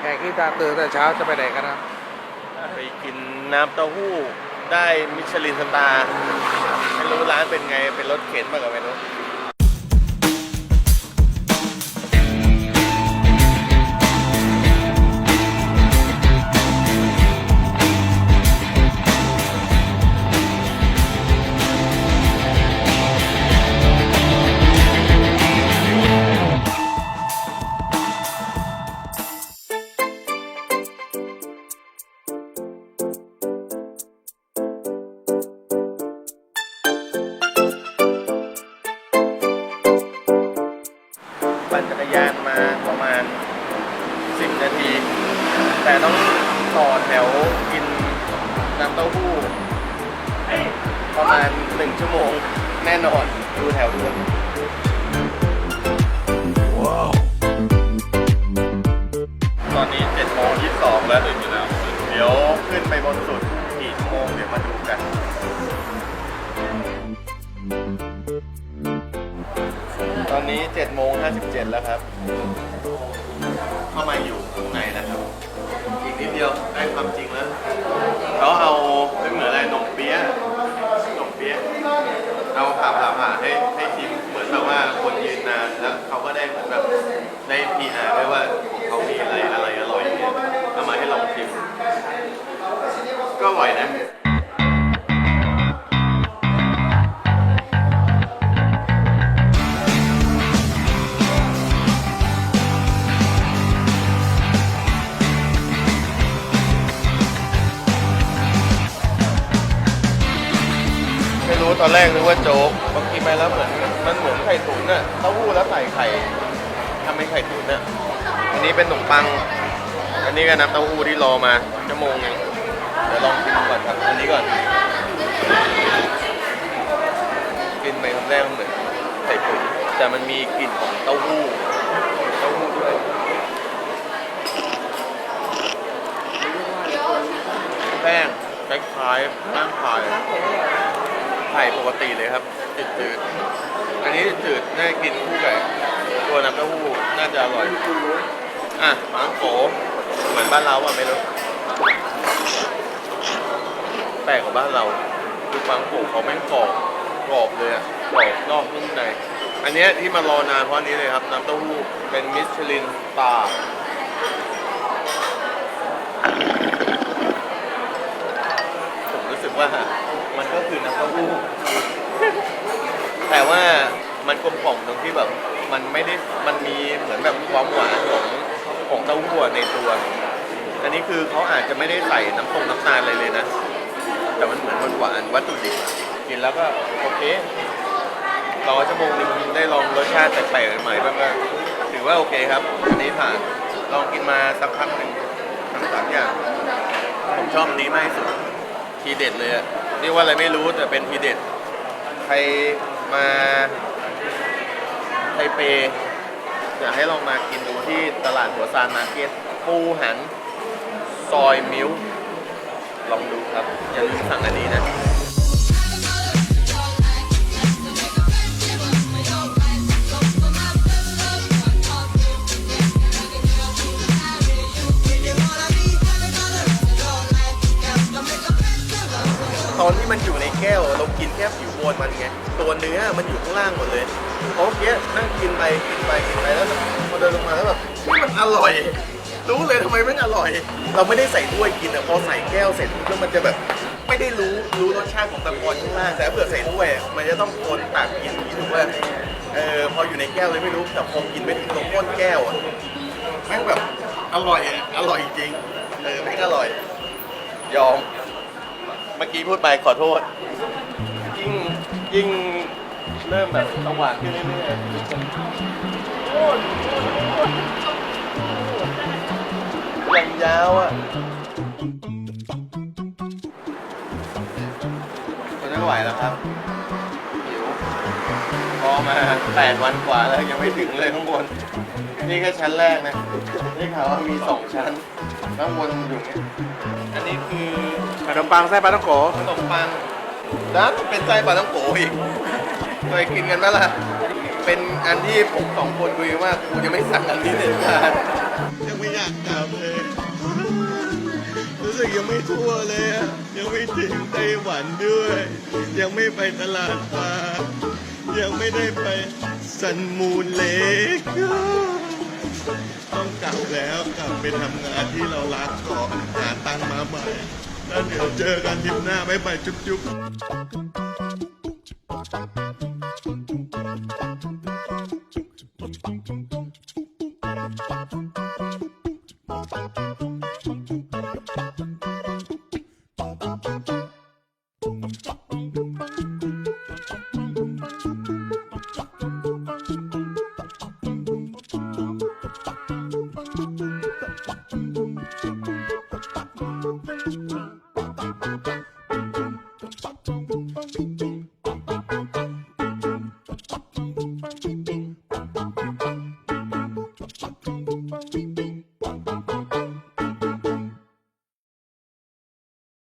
แขกที่ตาตื่นแต่เช้าจะไปไหนกันนะไปกินน้ำเต้าหู้ได้มิชลินสตาร์ไม่รู้ร้านเป็นไงเป็นรถเข็นมากับไม่รู้ แต่ต้องต่อแถวกินน้ำเต้าหู้ประมาณ1ชั่วโมงแน่นอนดูแถวดูตอนนี้7โมง22 แล้วตื่นอยู่แล้ว เดี๋ยวขึ้นไปบนสุดกี่ชั่วโมงเดี๋ยวมาดูกัน ตอนนี้7โมง57 แล้วครับ เข้ามาอยู่ ที่เราได้ความจริงแล้วเขาเอาไม่เหมือนอะไรหนมเปี๊ยะหนมเปี๊ยะเอาผ่าผ่าผ่าให้ให้ชิมเหมือนแบบว่าคนยืนนานแล้วเขาก็ได้เหมือนแบบได้พีอาร์ด้วยว่าของเขามีอะไรอะไรอร่อยเนี่ยเอามาให้ลองชิม ก็อร่อยนะ ตอนแรกนึกว่าโจ๊กบางทีไปแล้วเหมือนมันเหมือนไข่ตุ๋นน่ะเต้าหู้แล้วใส่ไข่ทำเป็นไข่ตุ๋นน่ะอันนี้เป็นขนมปัง อันนี้ก็น้ำเต้าหู้ที่รอมาชั่วโมงนึงเดี๋ยวลองกินก่อนครับอันนี้ก่อน กินไปคำแรกมันเหมือนไข่ตุ๋นแต่มันมีกลิ่นของเต้าหู้เต้าหู้ด้วยแป้งคล้ายๆแป้งพาย ไข่ปกติเลยครับจืดๆอันนี้จืดน่ากินคู่กับตัวน้ำเต้าหู้น่าจะอร่อย อะหมาโขเหมือนบ้านเราอะไม่รู้แปลกกว่าบ้านเราคือฟังโขเขาแม่งกรอบกรอบเลยอะกรอบนอกนุ่มในอันเนี้ยที่มารอนานเพราะนี้เลยครับน้ำเต้าหู้เป็นมิชลินตาผมรู้สึกว่า มันก็คือน้ำเต้าหู้แต่ว่ามันกลมกล่อมตรงที่แบบมันไม่ได้มันมีเหมือนแบบความหวานของของเต้าหู้ในตัว อันนี้คือเขาอาจจะไม่ได้ใส่น้ำตรงน้ำตาลอะไรเลยนะ แต่มันเหมือนมันหวานวัตถุดิบกินแล้วก็โอเครอชั่วโมงหนึงได้ลองรสชาติแปลกๆใหม่ๆบ้างก็ถือว่าโอเคครับอันนี้ผ่านลองกินมาสักพักหนึ่งทั้งสามอย่าง ผมชอบอันนี้มากที่สุดทีเด็ดเลยอะ เรียกว่าอะไรไม่รู้แต่เป็นทีเด็ดใครมาไทเปอยากให้ลองมากินดูที่ตลาดหัวซานมาร์เก็ตปูหัน ซอยมิวลองดูครับ อย่าลืมสั่งอันนี้นะ ตอนที่มันอยู่ในแก้ว เรากินแค่ผิวบนมันไงตัวเนื้อมันอยู่ข้างล่างหมดเลยเพราะเนี้นั่งกินไปกินไปกินไปแล้วพอเดินลงมาแล้วแบบมันอร่อย รู้เลยทำไมมันอร่อย เราไม่ได้ใส่ถ้วยกินอะพอใส่แก้วเสร็จแล้วมันจะแบบไม่ได้รู้รู้รสชาติของตะกอนข้างล่างแต่ถ้าเผื่อใส่ถ้วยมันจะต้องคนตักกินอย่ถูกป่ะเออพออยู่ในแก้วเลยไม่รู้แต่พอกินไปถึงตรงก้นแก้วอะแม่งแบบอร่อยอะอร่อยจริงเออแม่งอร่อย ยอม มื่อกี้พูดไปขอโทษ ยิ่งยิ่งเริ่มแบบสว่างขึ้นเรื่อยๆยังยาวอะทนไม่ไหวแล้วครับหิวพอมาแปดวันกว่าแล้วยังไม่ถึงเลยข้างบน นี่แค่ชั้นแรกนะนี่ข่าวว่ามีสองชั้นข้างบนอยู่เนี่ยอันนี้คือขนมปังไส้ปลาต้องโกขนมปังด้านเป็นไส้ปลาต้องโกอีกเคยกินกันไหมล่ะ เป็นอันที่ผมสองคนคุยกันว่ากูจะไม่สั่งอันนี้เด็ดขาดยังไม่อยากกลับเลยรู้สึกยังไม่ทั่วเลยอะยังไม่ถึงไต้หวันด้วย ยังไม่ไปตลาดปลายังไม่ได้ไปซันมูนเลก ต้องกลับแล้วกลับไปทำงานที่เรารักก่อนหาตังมาใหม่แล้วเดี๋ยวเจอกันทิปหน้าไม่ไปจุ๊บจุ๊บ